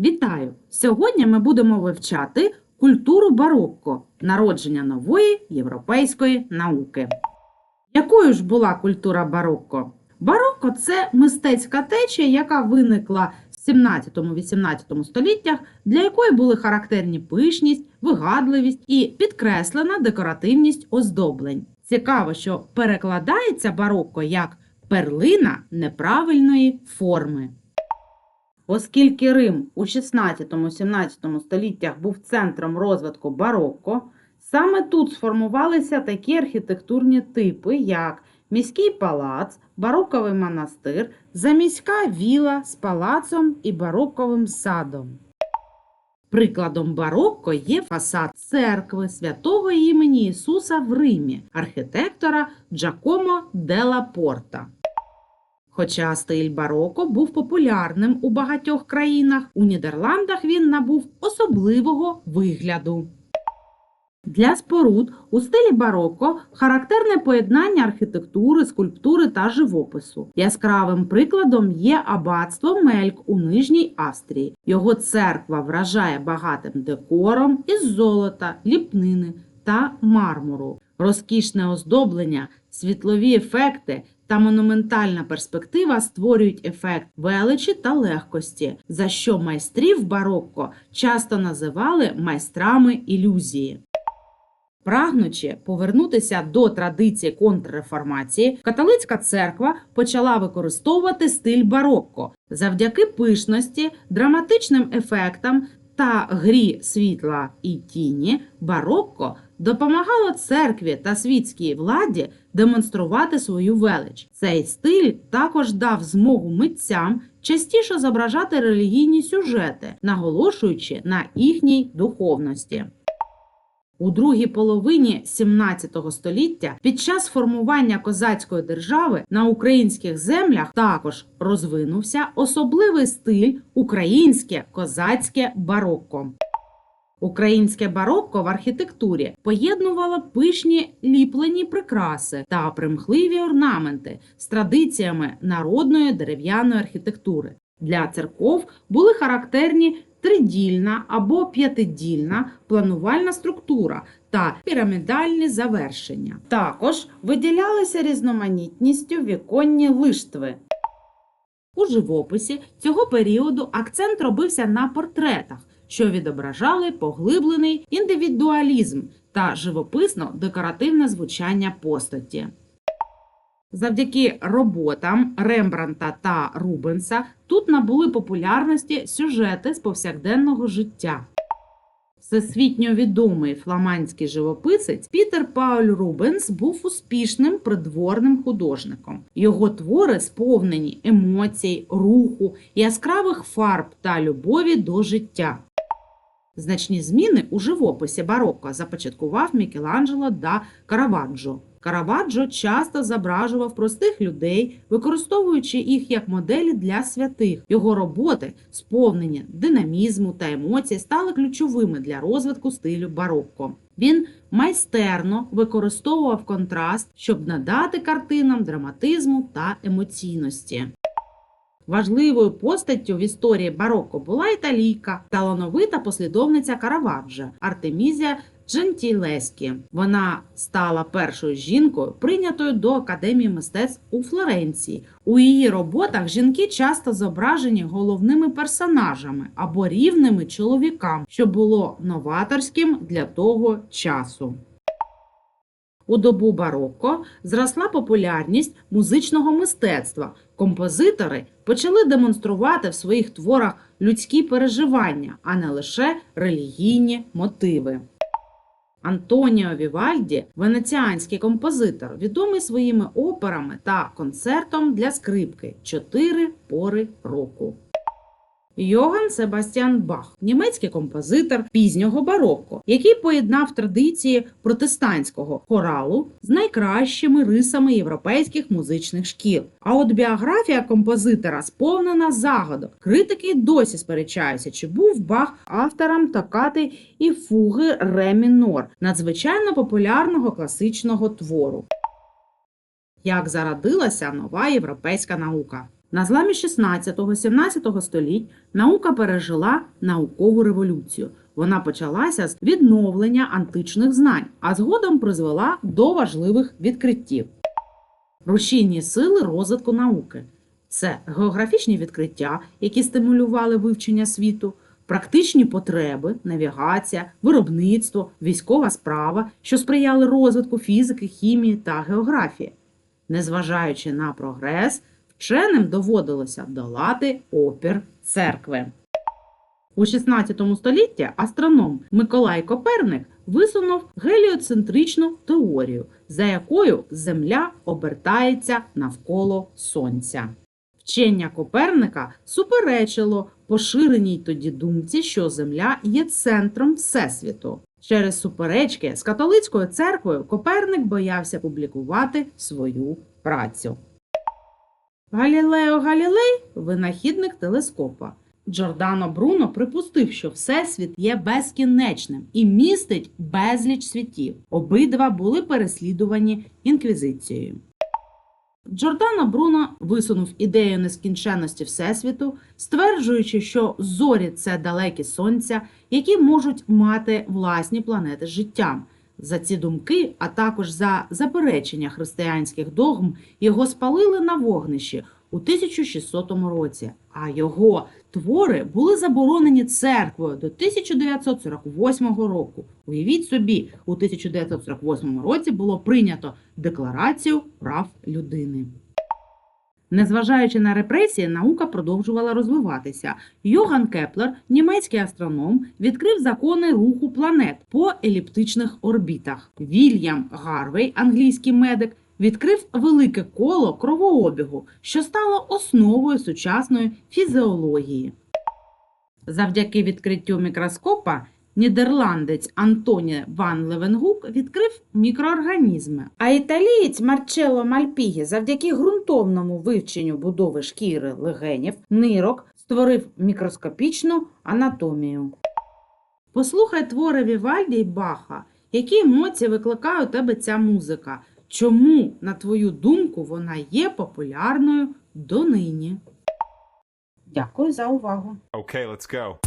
Вітаю! Сьогодні ми будемо вивчати культуру барокко, народження нової європейської науки. Якою ж була культура барокко? Барокко це мистецька течія, яка виникла в 17-18 століттях, для якої були характерні пишність, вигадливість і підкреслена декоративність оздоблень. Цікаво, що перекладається барокко як перлина неправильної форми. Оскільки Рим у 16-17 століттях був центром розвитку барокко, саме тут сформувалися такі архітектурні типи, як міський палац, бароковий монастир, заміська віла з палацом і бароковим садом. Прикладом барокко є фасад церкви святого імені Ісуса в Римі, архітектора Джакомо Делла Порта. Хоча стиль бароко був популярним у багатьох країнах, у Нідерландах він набув особливого вигляду. Для споруд у стилі бароко характерне поєднання архітектури, скульптури та живопису. Яскравим прикладом є аббатство Мельк у Нижній Австрії. Його церква вражає багатим декором із золота, ліпнини та мармуру. Розкішне оздоблення, світлові ефекти та монументальна перспектива створюють ефект величі та легкості, за що майстрів барокко часто називали майстрами ілюзії. Прагнучи повернутися до традиції контрреформації, католицька церква почала використовувати стиль барокко завдяки пишності, драматичним ефектам та грі світла і тіні. Барокко допомагало церкві та світській владі демонструвати свою велич. Цей стиль також дав змогу митцям частіше зображати релігійні сюжети, наголошуючи на їхній духовності. У другій половині 17 століття під час формування козацької держави на українських землях також розвинувся особливий стиль українське козацьке барокко. Українське барокко в архітектурі поєднувало пишні ліплені прикраси та примхливі орнаменти з традиціями народної дерев'яної архітектури. Для церков були характерні тридільна або п'ятидільна планувальна структура та пірамідальні завершення. Також виділялися різноманітністю віконні лиштви. У живописі цього періоду акцент робився на портретах, що відображали поглиблений індивідуалізм та живописно-декоративне звучання постаті. Завдяки роботам Рембранта та Рубенса тут набули популярності сюжети з повсякденного життя. Всесвітньо відомий фламандський живописець Пітер Пауль Рубенс був успішним придворним художником. Його твори сповнені емоцій, руху, яскравих фарб та любові до життя. Значні зміни у живописі барокко започаткував Мікеланджело да Караваджо. Караваджо часто зображував простих людей, використовуючи їх як моделі для святих. Його роботи, сповнені динамізму та емоцій, стали ключовими для розвитку стилю барокко. Він майстерно використовував контраст, щоб надати картинам драматизму та емоційності. Важливою постаттю в історії барокко була італійка, талановита послідовниця Караваджо Артемізія Джентілескі. Вона стала першою жінкою, прийнятою до Академії мистецтв у Флоренції. У її роботах жінки часто зображені головними персонажами або рівними чоловікам, що було новаторським для того часу. У добу барокко зросла популярність музичного мистецтва. Композитори почали демонструвати в своїх творах людські переживання, а не лише релігійні мотиви. Антоніо Вівальді, венеціанський композитор, відомий своїми операми та концертом для скрипки Чотири пори року. Йоган Себастьян Бах, німецький композитор пізнього барокко, який поєднав традиції протестантського хоралу з найкращими рисами європейських музичних шкіл. А от біографія композитора сповнена загадок. Критики досі сперечаються, чи був Бах автором токати і фуги ре мінор, надзвичайно популярного класичного твору. Як зародилася нова європейська наука? На зламі 16-17 століть наука пережила наукову революцію. Вона почалася з відновлення античних знань, а згодом призвела до важливих відкриттів. Рушійні сили розвитку науки це географічні відкриття, які стимулювали вивчення світу, практичні потреби, навігація, виробництво, військова справа, що сприяли розвитку фізики, хімії та географії. Незважаючи на прогрес, вченим доводилося долати опір церкви. У 16 столітті астроном Миколай Коперник висунув геліоцентричну теорію, за якою Земля обертається навколо Сонця. Вчення Коперника суперечило поширеній тоді думці, що Земля є центром Всесвіту. Через суперечки з католицькою церквою Коперник боявся публікувати свою працю. Галілео Галілей винахідник телескопа. Джордано Бруно припустив, що Всесвіт є безкінечним і містить безліч світів. Обидва були переслідувані інквізицією. Джордано Бруно висунув ідею нескінченності Всесвіту, стверджуючи, що зорі це далекі сонця, які можуть мати власні планети з життям. За ці думки, а також за заперечення християнських догм, його спалили на вогнищі у 1600 році, а його твори були заборонені церквою до 1948 року. Уявіть собі, у 1948 році було прийнято Декларацію прав людини. Незважаючи на репресії, наука продовжувала розвиватися. Йоган Кеплер, німецький астроном, відкрив закони руху планет по еліптичних орбітах. Вільям Гарвей, англійський медик, відкрив велике коло кровообігу, що стало основою сучасної фізіології. Завдяки відкриттю мікроскопа нідерландець Антоні Ван Левенгук відкрив мікроорганізми. А італієць Марчелло Мальпігі завдяки ґрунтовному вивченню будови шкіри легенів, нирок створив мікроскопічну анатомію. Послухай твори Вівальді й Баха. Які емоції викликає у тебе ця музика? Чому, на твою думку, вона є популярною донині? Дякую за увагу. Okay, let's go.